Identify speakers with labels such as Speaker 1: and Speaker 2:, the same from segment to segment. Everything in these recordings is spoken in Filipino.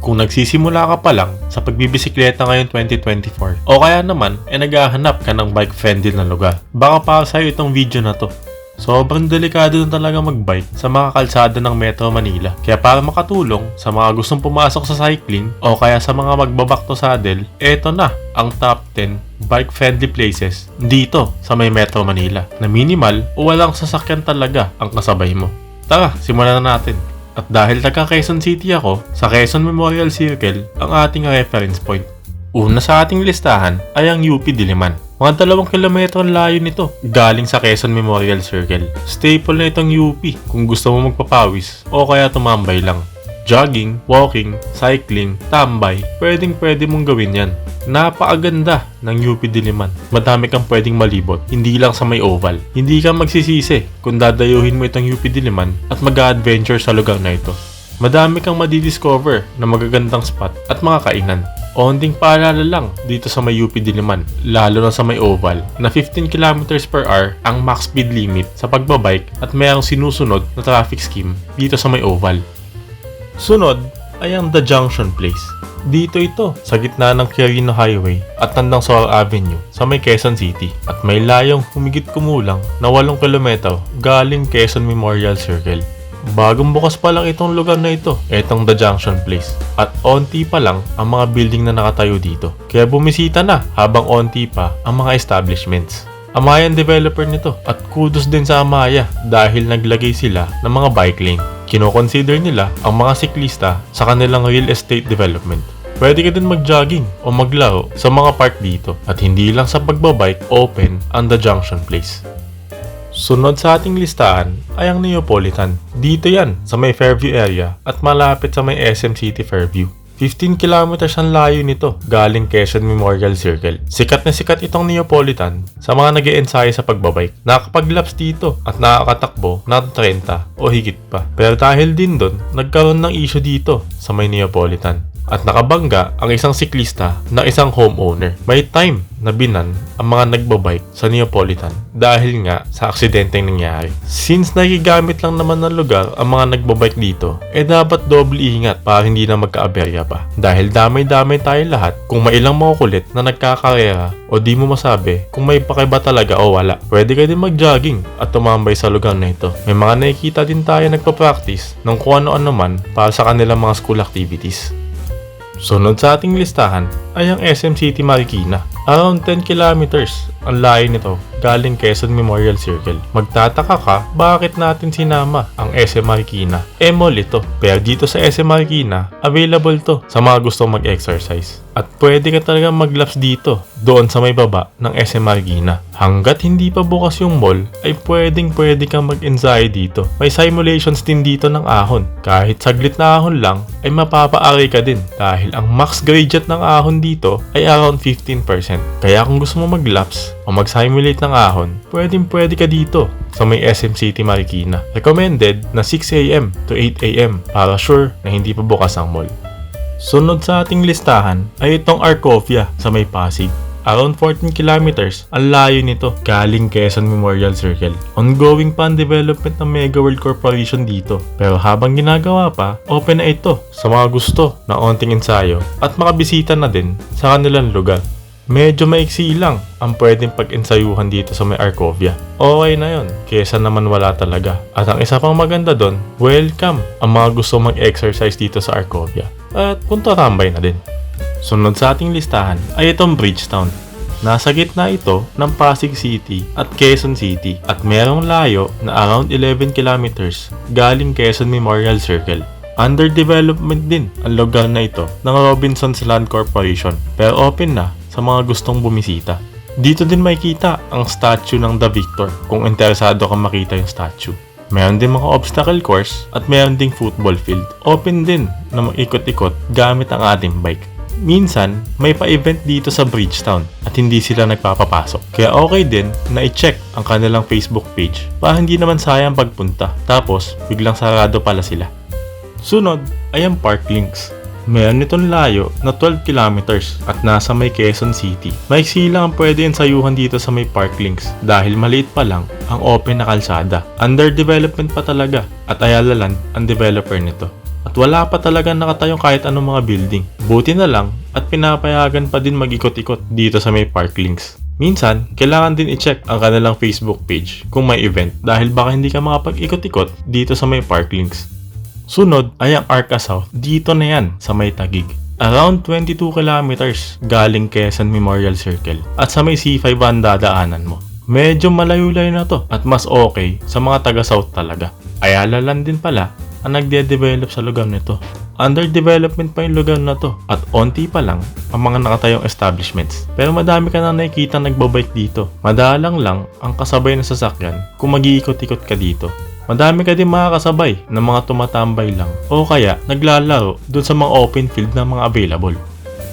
Speaker 1: Kung nagsisimula ka pa lang sa pagbibisikleta ngayon 2024 o kaya naman ay naghahanap ka ng bike-friendly na lugar, baka para sa'yo itong video na to. Sobrang delikado na talaga magbike sa mga kalsada ng Metro Manila. Kaya para makatulong sa mga gustong pumasok sa cycling o kaya sa mga magbabak to saddle, eto na ang top 10 bike-friendly places dito sa may Metro Manila na minimal o walang sasakyan talaga ang kasabay mo. Tara, simulan na natin. At dahil taga Quezon City ako, sa Quezon Memorial Circle ang ating reference point. Una sa ating listahan ay ang UP Diliman. Mga dalawang kilometro ang layo nito galing sa Quezon Memorial Circle. Staple na itong UP kung gusto mo magpapawis o kaya tumambay lang. Jogging, walking, cycling, tambay, pwedeng pwede mong gawin yan. Napakaganda ng UP Diliman. Madami kang pwedeng malibot, hindi lang sa may oval. Hindi ka magsisisi kung dadayuhin mo itong UP Diliman at mag-adventure sa lugar na ito. Madami kang madidiscover na magagandang spot at mga kainan. Onting paalala lang dito sa may UP Diliman, lalo na sa may oval, na 15 km per hour ang max speed limit sa pagbabike at mayroong sinusunod na traffic scheme dito sa may oval. Sunod ay ang The Junction Place. Dito ito sa gitna ng Quirino Highway at tandang Sorel Avenue sa may Quezon City at may layong humigit kumulang na 8 kilometro galing Quezon Memorial Circle. Bagong bukas pa lang itong lugar na ito, itong The Junction Place. At onti pa lang ang mga building na nakatayo dito. Kaya bumisita na habang onti pa ang mga establishments. Amaya ang developer nito at kudos din sa Amaya dahil naglagay sila ng mga bike lane. Kino-consider nila ang mga siklista sa kanilang real estate development. Pwede ka din mag-jogging o maglaro sa mga park dito at hindi lang sa pagbabike open ang The Junction Place. Sunod sa ating listahan ay ang Neapolitan. Dito yan sa may Fairview area at malapit sa may SM City Fairview. 15 kilometers ang layo nito galing Quezon Memorial Circle. Sikat na sikat itong Neapolitan sa mga nag ensayo sa pagbabike. Nakakapaglaps dito at nakakatakbo ng 30 o higit pa. Pero dahil din doon, nagkaroon ng issue dito sa may Neapolitan at nakabangga ang isang siklista na isang homeowner. May time na binan ang mga nagbabike sa Neapolitan dahil nga sa aksidenteng nangyari. Since nagigamit lang naman ng lugar ang mga nagbabike dito, eh dapat doble ingat para hindi na magkaaberya pa. Dahil damay-damay tayo lahat kung may ilang makukulit na nagkakarera o di mo masabi kung may pakiba talaga o wala. Pwede ka din mag-jogging at tumambay sa lugar na ito. May mga nakikita din tayo nagpa-practice ng kung ano-ano man para sa kanilang mga school activities. Sunod sa ating listahan ay ang SM City Marikina. Around 10 kilometers ang layo nito galing Quezon Memorial Circle. Magtataka ka bakit natin sinama ang SM Marikina. E mall ito. Pero dito sa SM Marikina, available to sa mga gustong mag-exercise. At pwede ka talaga maglaps dito, doon sa may baba ng SM Marikina. Hanggat hindi pa bukas yung mall, ay pwedeng pwede kang mag-ensayo dito. May simulations din dito ng ahon. Kahit saglit na ahon lang, ay mapapaari ka din dahil ang max gradient ng ahon dito ay around 15%. Kaya kung gusto mo maglaps o mag-simulate ng ahon, pwedeng pwede ka dito sa may SM City Marikina. Recommended na 6am to 8am para sure na hindi pa bukas ang mall. Sunod sa ating listahan ay itong Arcofia sa may Pasig. Around 14 kilometers ang layo nito galing Quezon Memorial Circle. Ongoing pa ang development ng Mega World Corporation dito. Pero habang ginagawa pa, open na ito sa mga gusto na onting ensayo at makabisita na din sa kanilang lugar. Medyo maiksi lang ang pwedeng pag-ensayuhan dito sa may Arcovia. Okay na yon, kesa naman wala talaga. At ang isa pang maganda doon, welcome ang mga gusto mag-exercise dito sa Arcovia. At punta tambay na din. Sunod sa ating listahan ay itong Bridgetown. Nasa gitna ito ng Pasig City at Quezon City at merong layo na around 11 kilometers galing Quezon Memorial Circle. Under development din ang lugar na ito ng Robinsons Land Corporation pero open na sa mga gustong bumisita. Dito din makikita ang statue ng The Victor kung interesado kang makita yung statue. Meron din mga obstacle course at meron ding football field. Open din na maikot-ikot gamit ang ating bike. Minsan, may pa-event dito sa Bridgetown at hindi sila nagpapapasok. Kaya okay din na i-check ang kanilang Facebook page para hindi naman sayang pagpunta. Tapos, biglang sarado pala sila. Sunod ay ang Park Links. Meron itong layo na 12 kilometers at nasa may Quezon City. Maiksi lang ang pwede ensayuhan dito sa may park links dahil maliit pa lang ang open na kalsada. Under development pa talaga at Ayala Land ang developer nito. At wala pa talaga nakatayong kahit anong mga building. Buti na lang at pinapayagan pa din mag-ikot-ikot dito sa may park links. Minsan, kailangan din i-check ang kanilang Facebook page kung may event dahil baka hindi ka makapag-ikot-ikot dito sa may park links. Sunod ay ang Arca South. Dito na yan sa may Tagig. Around 22 kilometers galing Quezon Memorial Circle at sa may C5 ang dadaanan mo. Medyo malayo-layo na to at mas okay sa mga taga-south talaga. Ayala lang din pala ang nagde-develop sa lugar nito. Under development pa yung lugar na to at onti pa lang ang mga nakatayong establishments. Pero madami ka na nakikita nagbabike dito. Madalang lang ang kasabay na sasakyan kung mag-iikot-ikot ka dito. Madami ka din makakasabay ng mga tumatambay lang o kaya naglalaro dun sa mga open field na mga available.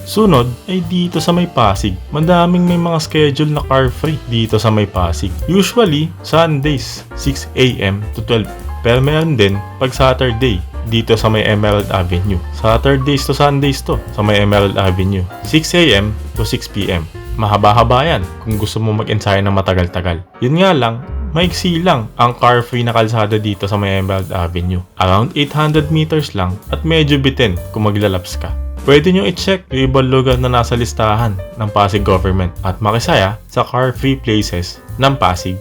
Speaker 1: Sunod ay dito sa may Pasig. Madaming may mga schedule na car free dito sa may Pasig. Usually, Sundays, 6am to 12 Pero meron din pag Saturday dito sa may Emerald Avenue. Saturdays to Sundays to sa may Emerald Avenue. 6am to 6pm. Mahaba-haba yan kung gusto mo mag-ensayo ng matagal-tagal. Yun nga lang, maiksi lang ang car-free na kalsada dito sa may Avenue. Around 800 meters lang at medyo bitin kung maglalaps ka. Pwede nyo i-check yung ibang lugar na nasa listahan ng Pasig Government at makisaya sa car-free places ng Pasig.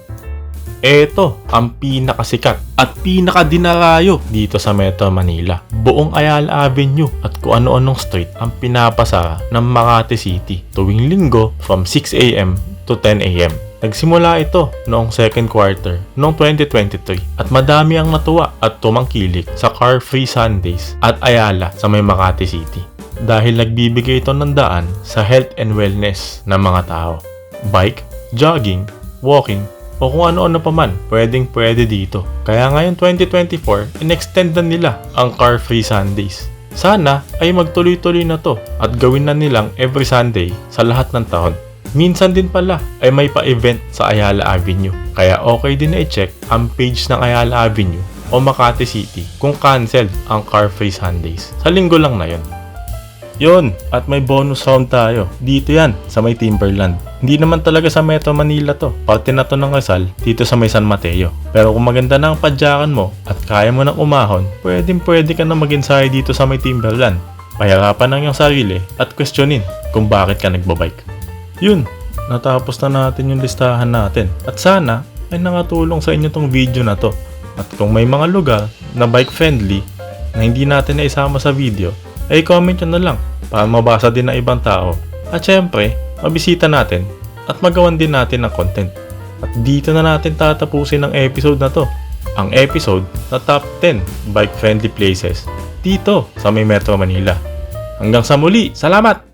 Speaker 1: Ito ang pinakasikat at pinakadinarayo dito sa Metro Manila. Buong Ayala Avenue at kung ano-anong street ang pinapasara ng Makati City tuwing linggo from 6am to 10am. Nagsimula ito noong second quarter noong 2023 at madami ang natuwa at tumangkilik sa Car Free Sundays at Ayala sa may Makati City dahil nagbibigay ito ng daan sa health and wellness ng mga tao. Bike, jogging, walking, o kung ano-ano pa man, pwedeng pwede dito. Kaya ngayon 2024, in-extend na nila ang Car Free Sundays. Sana ay magtuloy-tuloy na to at gawin na nilang every Sunday sa lahat ng taon. Minsan din pala ay may pa-event sa Ayala Avenue. Kaya okay din na i-check ang page ng Ayala Avenue o Makati City kung cancelled ang Car Free Sundays. Sa linggo lang na yon. Yun, at may bonus round tayo. Dito yan, sa may Timberland. Hindi naman talaga sa Metro Manila to. Parte na to ng Rizal, dito sa may San Mateo. Pero kung maganda na ang padyakan mo at kaya mo nang umahon, pwedeng pwede ka na mag-ensayo dito sa may Timberland. Pahirapan ng iyong sarili at questionin kung bakit ka nagbabike. Yun, natapos na natin yung listahan natin. At sana ay nakatulong sa inyo tong video na to. At kung may mga lugar na bike friendly na hindi natin naisama sa video, ay comment nyo na lang para mabasa din ng ibang tao. At syempre, mabisita natin at magawan din natin ng content. At dito na natin tatapusin ang episode na to. Ang episode na top 10 bike friendly places dito sa may Metro Manila. Hanggang sa muli, salamat!